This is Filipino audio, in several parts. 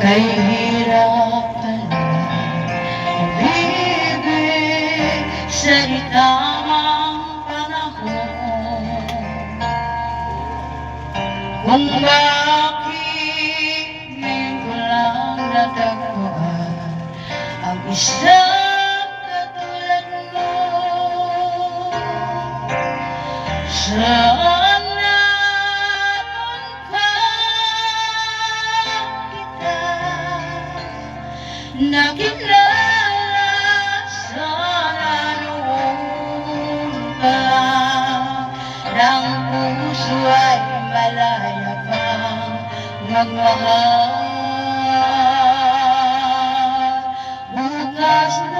Kay hirap Ibig sa itamang panahon Kung bakit ngayon ko lang natagpuan Ang isang Nakilala sana noon pa Nang puso ay malaya pang magmahal Bukas na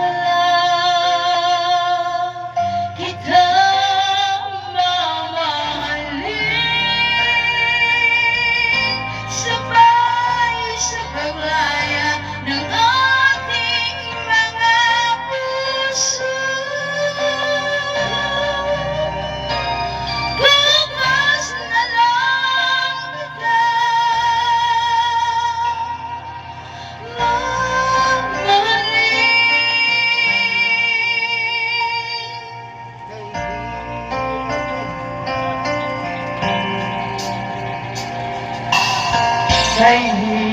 change.